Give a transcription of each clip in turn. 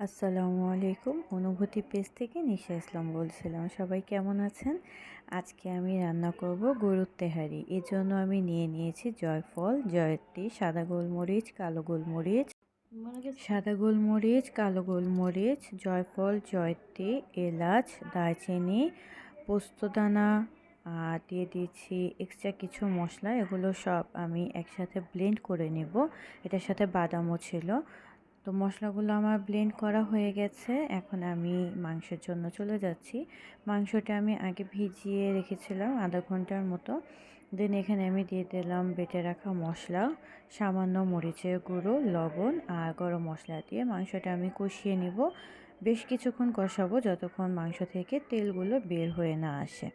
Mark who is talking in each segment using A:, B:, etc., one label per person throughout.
A: আসসালামু আলাইকুম। অনুভূতি পেজ থেকে নিশা ইসলাম বলছিলাম। সবাই কেমন আছেন? আজকে আমি রান্না করব গরুর তেহারি। এর জন্য আমি নিয়ে নিয়েছি জয়ফল, জয়ত্রী, সাদা গোলমরিচ, কালো গোলমরিচ, সাদা গোলমরিচ, কালো গোলমরিচ, জয়ফল, জয়ত্রী, এলাচ, দারচিনি পোস্তদানা আর দিয়ে দিয়েছি এক্সট্রা কিছু মশলা। এগুলো সব আমি একসাথে ব্লেন্ড করে নেব। এটার সাথে বাদামও ছিল। তো মশলাগুলো আমার ব্লেন্ড করা হয়ে গেছে। এখন আমি মাংসের জন্য চলে যাচ্ছি। মাংসটা আমি আগে ভিজিয়ে রেখেছিলাম আধা ঘণ্টার মতো। দেন এখানে আমি দিয়ে দিলাম বেটে রাখা মশলা, সামান্য মরিচের গুঁড়ো, লবণ আর গরম মশলা দিয়ে মাংসটা আমি কষিয়ে নিব। বেশ কিছুক্ষণ কষাবো যতক্ষণ মাংস থেকে তেলগুলো বের হয়ে না আসে।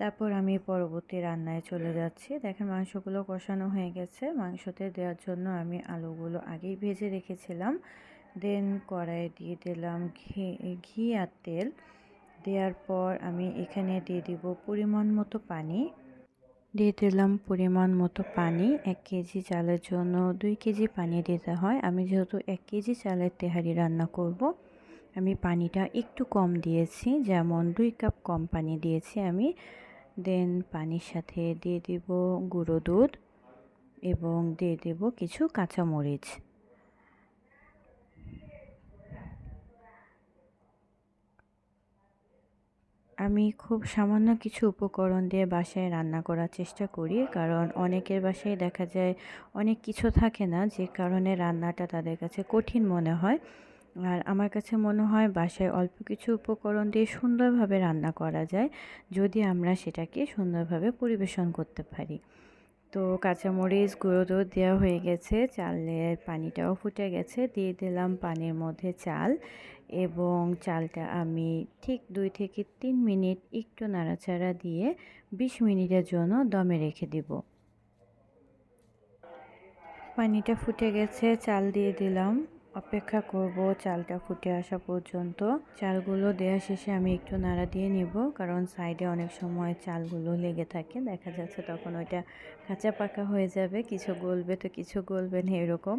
A: তারপর আমি পরবর্তী রান্নায় চলে যাচ্ছি। দেখেন মাংসগুলো কষানো হয়ে গেছে। মাংসতে দেওয়ার জন্য আমি আলুগুলো আগেই ভেজে রেখেছিলাম। দেন কড়াইয়ে দিয়ে দিলাম ঘি ঘি আর তেল। দেওয়ার পর আমি এখানে দিয়ে দিব পরিমাণ মতো পানি। দিয়ে দিলাম পরিমাণ মতো পানি। এক কেজি চালের জন্য দুই কেজি পানি দিতে হয়। আমি যেহেতু এক কেজি চালের তেহারি রান্না করব আমি পানিটা একটু কম দিয়েছি। যেমন দুই কাপ কম পানি দিয়েছি আমি। দেন পানির সাথে দিয়ে দিব গুঁড়ো দুধ এবং দিয়ে দেব কিছু কাঁচামরিচ। আমি খুব সামান্য কিছু উপকরণ দিয়ে বাসায় রান্না করার চেষ্টা করি, কারণ অনেকের বাসায় দেখা যায় অনেক কিছু থাকে না, যে কারণে রান্নাটা তাদের কাছে কঠিন মনে হয়। আর আমার কাছে মনে হয় বাসায় অল্প কিছু উপকরণ দিয়ে সুন্দরভাবে রান্না করা যায়, যদি আমরা সেটাকে সুন্দরভাবে পরিবেশন করতে পারি। তো কাঁচামরিচ গুঁড়ো দুধ দেওয়া হয়ে গেছে, চালের পানিটাও ফুটে গেছে। দিয়ে দিলাম পানির মধ্যে চাল এবং চালটা আমি ঠিক দুই থেকে তিন মিনিট একটু নাড়াচাড়া দিয়ে বিশ মিনিটের জন্য দমে রেখে দিব। পানিটা ফুটে গেছে, চাল দিয়ে দিলাম। অপেক্ষা করব চালটা ফুটে আসা পর্যন্ত। চালগুলো দেওয়া শেষে আমি একটু নাড়া দিয়ে নিব কারণ সাইডে অনেক সময় চালগুলো লেগে থাকে। দেখা যাচ্ছে তখন ওইটা কাঁচা পাকা হয়ে যাবে কিছু গলবে তো কিছু গলবে না এরকম।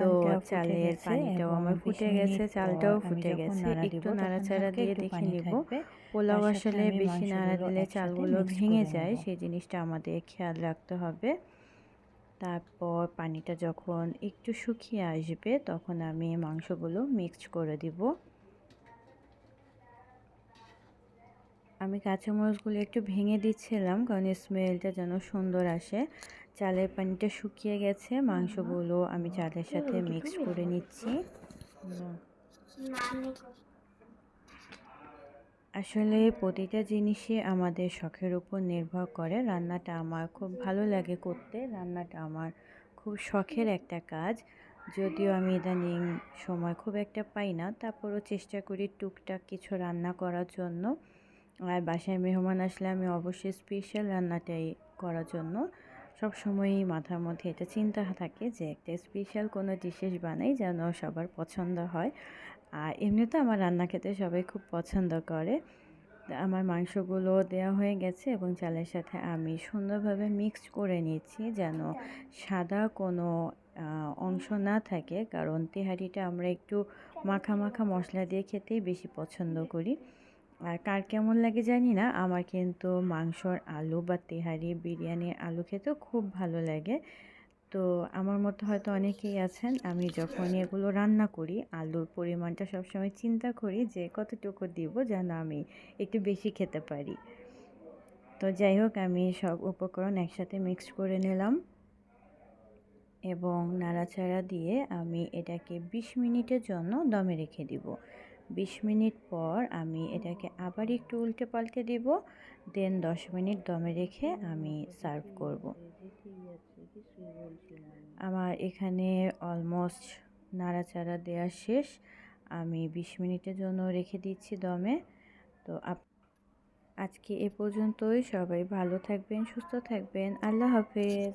A: তো চালের পানিটাও আমার ফুটে গেছে চালটাও ফুটে গেছে। একটু নাড়াচাড়া দিয়ে দেখে নিব। পোলাও আসলে বেশি নাড়া দিলে চালগুলো ভেঙে যায় সেই জিনিসটা আমাদের খেয়াল রাখতে হবে। তারপর পানিটা যখন একটু শুকিয়ে আসবে তখন আমি মাংসগুলো মিক্সড করে দিব। আমি কাঁচামরিচগুলো একটু ভেঙে দিচ্ছিলাম কারণ স্মেলটা যেন সুন্দর আসে। চালের পানিটা শুকিয়ে গেছে মাংসগুলো আমি চালের সাথে মিক্সড করে নিচ্ছি। আসলে প্রতিটা জিনিসই আমাদের শখের উপর নির্ভর করে। রান্নাটা আমার খুব ভালো লাগে করতে। রান্নাটা আমার খুব শখের একটা কাজ। যদিও আমি ইদানিং সময় খুব একটা পাই না, তারপরও চেষ্টা করি টুকটাক কিছু রান্না করার জন্য। আর বাসায় মেহমান আসলে আমি অবশ্যই স্পেশাল রান্নাটাই করার জন্য। সব সময়ই মাথার মধ্যে এটা চিন্তা থাকে যে একটা স্পেশাল কোনো ডিশেস বানাই যেন সবার পছন্দ হয়। আর এমনিতে আমার রান্না খেতে সবাই খুব পছন্দ করে। আমার মাংসগুলো দেওয়া হয়ে গেছে এবং চালের সাথে আমি সুন্দরভাবে মিক্স করে নিয়েছি যেন সাদা কোনো অংশ না থাকে। কারণ তেহারিটা আমরা একটু মাখা মাখা মশলা দিয়ে খেতেই বেশি পছন্দ করি। আর কার কেমন লাগে জানি না, আমার কিন্তু মাংসর আলু বা তেহারি, বিরিয়ানির আলু খেতেও খুব ভালো লাগে। তো আমার মতো হয়তো অনেকেই আছেন, আমি যখন এগুলো রান্না করি, আলুর পরিমাণটা সবসময় চিন্তা করি যে কতটুকু দিব যেন আমি একটু বেশি খেতে পারি। তো যাই হোক, আমি সব উপকরণ একসাথে মিক্স করে নিলাম। এবং নাড়াচাড়া দিয়ে আমি এটাকে ২০ মিনিটের জন্য দমে রেখে দিব। ২০ মিনিট পর আমি এটাকে আবার একটু উল্টে পাল্টে দিব, দেন ১০ মিনিট দমে রেখে আমি সার্ভ করব। আমার এখানে অলমোস্ট নাড়াচাড়া দেওয়া শেষ। আমি ২০ মিনিটের জন্য রেখে দিচ্ছি দমে। তো আজকে এ পর্যন্তই। সবাই ভালো থাকবেন, সুস্থ থাকবেন। আল্লাহ হাফেজ।